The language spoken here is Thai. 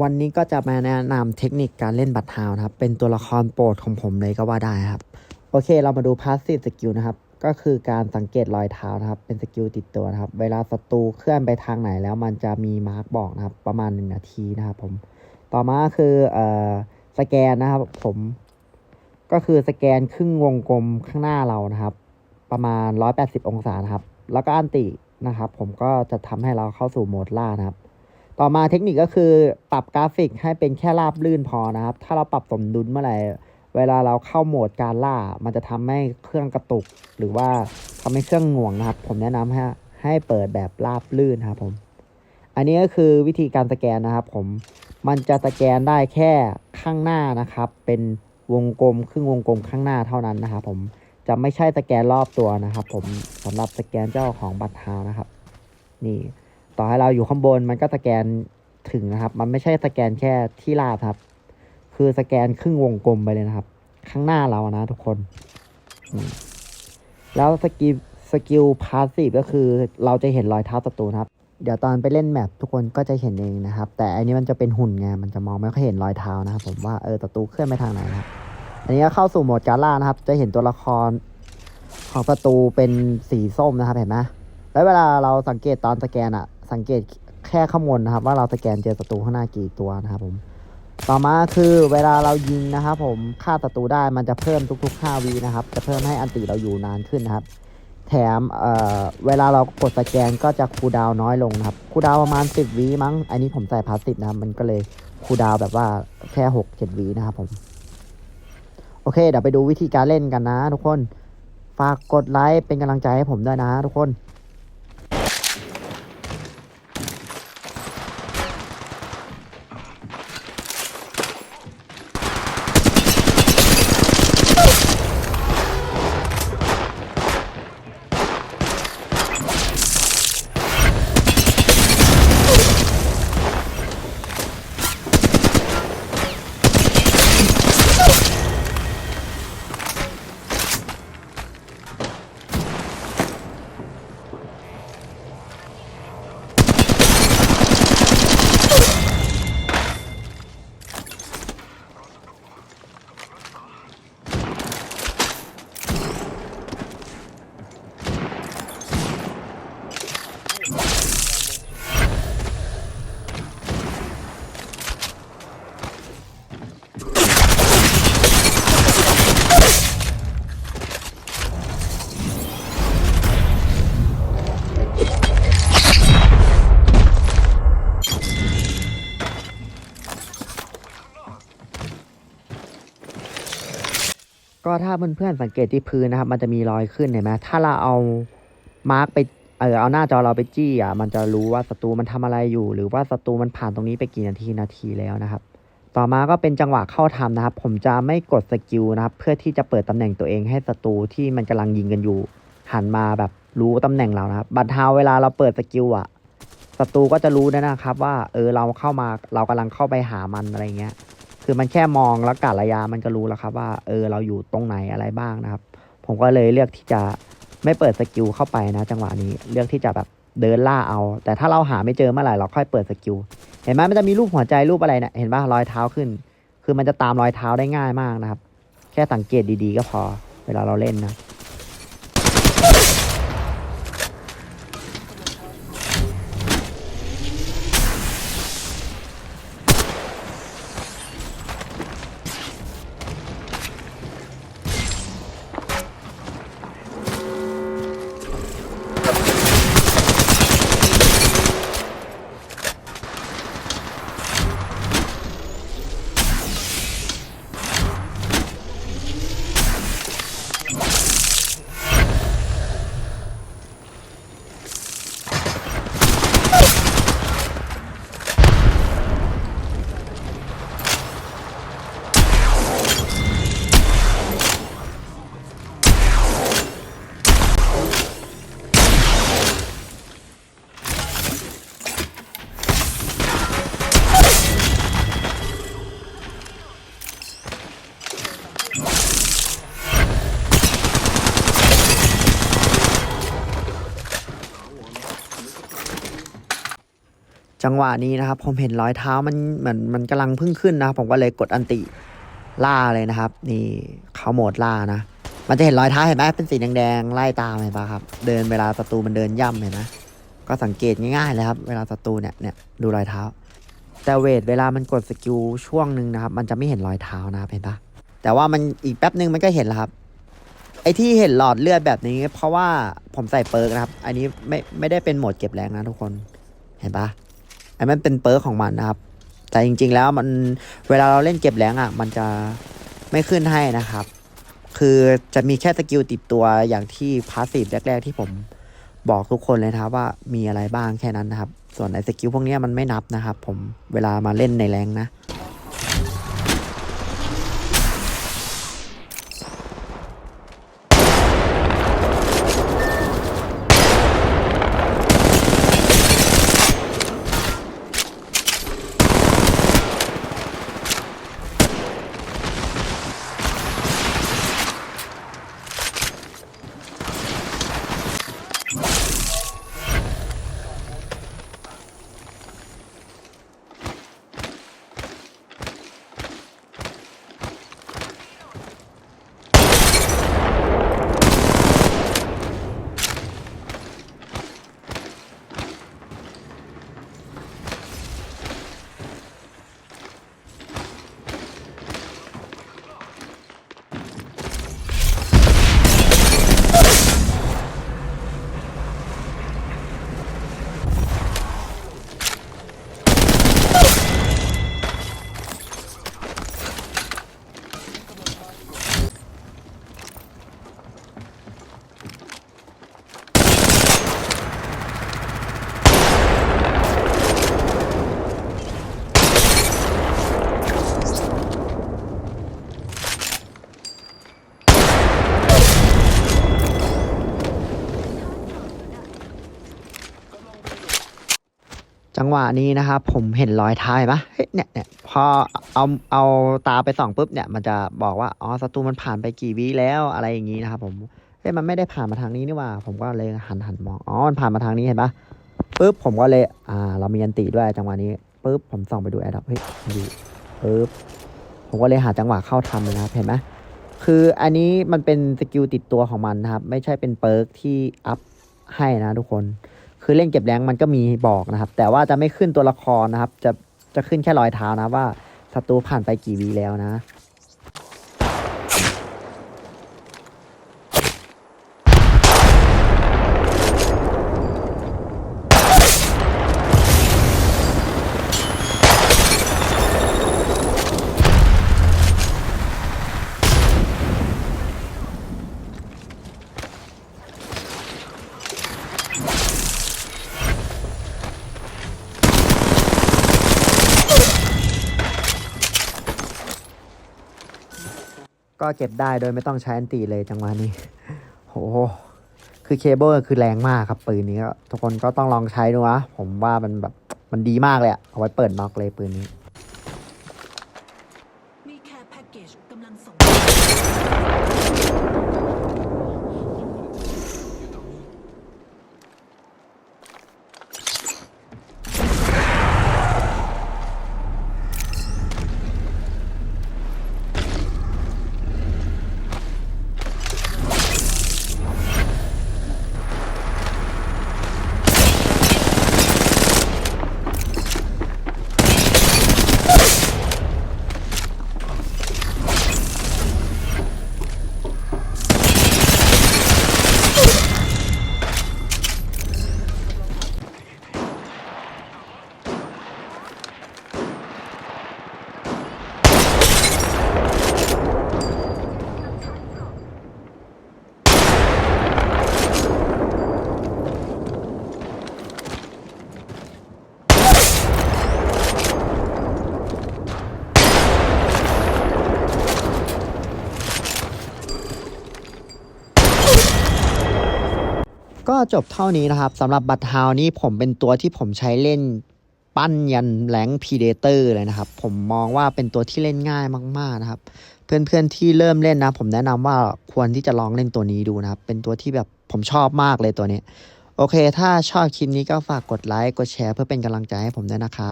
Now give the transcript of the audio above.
วันนี้ก็จะมาแนะนำเทคนิคการเล่นบัตรฮาวนะครับ เป็นตัวละครโปรดของผมเลยก็ว่าได้ครับ โอเคเรามาดูพาสซีฟสกิลนะครับ ก็คือการสังเกตรอยเท้านะครับ เป็นสกิลติดตัวนะครับ เวลาศัตรูเคลื่อนไปทางไหนแล้วมันจะมีมาร์กบอกนะครับ ประมาณ 1 นาทีนะครับผม ต่อมาคือเอ่อสแกนนะครับผม ก็คือสแกนครึ่งวงกลมข้างหน้าเรานะครับ ประมาณ 180 องศานะครับ แล้วก็อันตินะครับ ผมก็จะทำให้เราเข้าสู่โหมดล่านะครับ ต่อมาเทคนิคก็คือปรับกราฟิกให้เป็นแค่ราบลื่นพอนะครับ ถ้าเราปรับสมดุลเมื่อไหร่ เวลาเราเข้าโหมดการล่า มันจะทำให้เครื่องกระตุก หรือว่าทำให้เครื่องหน่วงนะครับ ผมแนะนำให้ให้เปิดแบบราบลื่นนะครับผม อันนี้ก็คือวิธีการสแกนนะครับ ผม มันจะสแกนได้แค่ข้างหน้านะครับ เป็นวงกลมครึ่งวงกลมข้างหน้าเท่านั้นนะครับผม จะไม่ใช่สแกนรอบตัวนะครับ ผมสำหรับสแกนเจ้าของบัตรฮาวนะครับ นี่ ต่อให้เราอยู่ข้างบนมันก็สแกนถึงนะครับ มันไม่ใช่สแกนแค่ที่ลาดครับ คือสแกนครึ่งวงกลมไปเลยนะครับ ข้างหน้าเรานะทุกคน แล้วสกิลสกิลพาสซีฟก็คือเราจะเห็นรอยเท้าศัตรูนะครับ เดี๋ยวตอนไปเล่นแมปทุกคนก็จะเห็นเองนะครับ แต่อันนี้มันจะเป็นหุ่นไงมันจะมองไม่ค่อยเห็นรอยเท้านะครับ ผมว่าเออศัตรูเคลื่อนไปทางไหนครับอันนี้ก็เข้าสู่โหมดการล่านะครับ จะเห็นตัวละครของศัตรูเป็นสีส้มนะครับเห็นไหมแล้วเวลาเราสังเกตตอนสแกนอะ สังเกตแค่ข้างบนนะครับ ว่าเราสแกนเจอศัตรูข้างหน้ากี่ตัวนะครับผมต่อมาคือเวลาเรายิงนะครับ ผมฆ่าศัตรูได้มันจะเพิ่มทุกๆ5วินะครับ จะเพิ่มให้อันติเราอยู่นานขึ้นนะครับ แถมเเวลาเรากดสแกนก็จะคูดาวน้อยลงนะครับคูดาวประมาณ 10วิมั้ง อันนี้ผมใส่พาสติฟนะครับมันก็เลยคูดาวแบบว่าแค่6 7วินะครับผมโอเค เดี๋ยวไปดูวิธีการเล่นกันนะทุกคน ฝากกดไลค์เป็นกำลังใจให้ผมด้วยนะทุกคน ถ้าเพื่อนๆสังเกตที่พื้นนะครับ มันจะมีรอยขึ้นเห็นไหมถ้าเราเอามาร์กไปเออเอาหน้าจอเราไปจี้อะมันจะรู้ว่าศัตรูมันทำอะไรอยู่ หรือว่าศัตรูมันผ่านตรงนี้ไปกี่นาทีนาทีแล้วนะครับ ต่อมาก็เป็นจังหวะเข้าทำนะครับ ผมจะไม่กดสกิลนะครับ เพื่อที่จะเปิดตำแหน่งตัวเองให้ศัตรูที่มันกำลังยิงกันอยู่ หันมาแบบรู้ตำแหน่งเรานะครับ บัตรฮาวเวลาเราเปิดสกิลอะศัตรูก็จะรู้นะนะครับ ว่าเออเราเข้ามาเรากำลังเข้าไปหามันอะไรเงี้ย คือมันแค่มองแล้วกะระยะมันก็รู้แล้วครับว่าเออเราอยู่ตรงไหนอะไรบ้างนะครับ ผมก็เลยเลือกที่จะไม่เปิดสกิลเข้าไปนะจังหวะนี้เลือกที่จะแบบเดินล่าเอา แต่ถ้าเราหาไม่เจอเมื่อไหร่เราค่อยเปิดสกิลเห็นไหมมันจะมีรูปหัวใจรูปอะไรเนี่ยเห็นป่ะรอยเท้าขึ้น คือมันจะตามรอยเท้าได้ง่ายมากนะครับ แค่สังเกตดีๆ ก็พอ เวลาเราเล่นนะ จังหวะนี้นะครับ ผมเห็นรอยเท้ามันเหมือนมันกำลังพึ่งขึ้นนะครับผมก็เลยกดอันติล่าเลยนะครับ นี่เขาโหมดล่านะ มันจะเห็นรอยเท้าเห็นไหมเป็นสีแดงๆไล่ตามเห็นปะครับ เดินเวลาศัตรูมันเดินย่ำเห็นไหมก็สังเกตง่ายๆเลยครับ เวลาศัตรูเนี่ยเนี่ยดูรอยเท้า แต่เวทเวลามันกดสกิลช่วงหนึ่งนะครับ มันจะไม่เห็นรอยเท้านะครับเห็นปะแต่ว่ามันอีกแป๊บหนึ่งมันก็เห็นแล้วครับ ไอที่เห็นหลอดเลือดแบบนี้ เพราะว่าผมใส่เปิร์กนะครับ อันนี้ไม่ไม่ได้เป็นโหมดเก็บแรงนะทุกคน เห็นปะ อันนั้นเป็นเปิร์กของมันนะครับ แต่จริง ๆ แล้วมันเวลาเราเล่นเก็บแรงอะ มันจะไม่ขึ้นให้นะครับ คือจะมีแค่สกิลติดตัวอย่างที่พาสซีฟแรก ๆ ที่ผมบอกทุกคนเลยนะครับว่ามีอะไรบ้างแค่นั้นนะครับ ส่วนไอ้สกิลพวกนี้มันไม่นับนะครับ ผมเวลามาเล่นในแรงนะ จังหวะนี้นะครับผมเห็นรอยเท้าเห็นปะเนี่ยเนี่ยพอเอาเอาตาไปส่องปุ๊บเนี่ยมันจะบอกว่าอ๋อศัตรูมันผ่านไปกี่วิแล้วอะไรอย่างนี้นะครับผมเฮ้ยมันไม่ได้ผ่านมาทางนี้นี่ว่า ผมก็เลยหันหันมองอ๋อมันผ่านมาทางนี้เห็นปะปุ๊บผมก็เลยอ่า เรามีอันติด้วยจังหวะนี้ปุ๊บผมส่องไปดูแอดดับเฮ้ยดูปุ๊บผมก็เลยหาจังหวะเข้าทำเลยนะครับเห็นไหมคืออันนี้มันเป็นสกิลติดตัวของมันนะครับ ไม่ใช่เป็นเปิร์กที่อัพให้นะทุกคน คือเล่นเก็บแรงมันก็มีบอกนะครับ แต่ว่าจะไม่ขึ้นตัวละครนะครับ จะจะขึ้นแค่รอยเท้านะว่าศัตรูผ่านไปกี่วีแล้วนะ ก็เก็บได้โดยไม่ต้องใช้อันตีเลยจังหวะนี้โหคือเคเบิลคือแรงมากครับปืนนี้ก็ทุกคนก็ต้องลองใช้ดูนะผมว่ามันแบบมันดีมากเลยอะเอาไว้เปิดน็อกเลยปืนนี้ จบเท่านี้นะครับสำหรับบัตรฮาวนี่ผมเป็นตัวที่ผมใช้เล่นปั้นยันแหลงพีเดเตอร์เลยนะครับ ผมมองว่าเป็นตัวที่เล่นง่ายมากๆนะครับ เพื่อนๆที่เริ่มเล่นนะ ผมแนะนำว่าควรที่จะลองเล่นตัวนี้ดูนะครับ เป็นตัวที่แบบผมชอบมากเลยตัวนี้ โอโอเค ถ้าชอบคลิปนี้ก็ฝากกดไลค์กดแชร์เพื่อเป็นกำลังใจให้ผมด้วยนะครับ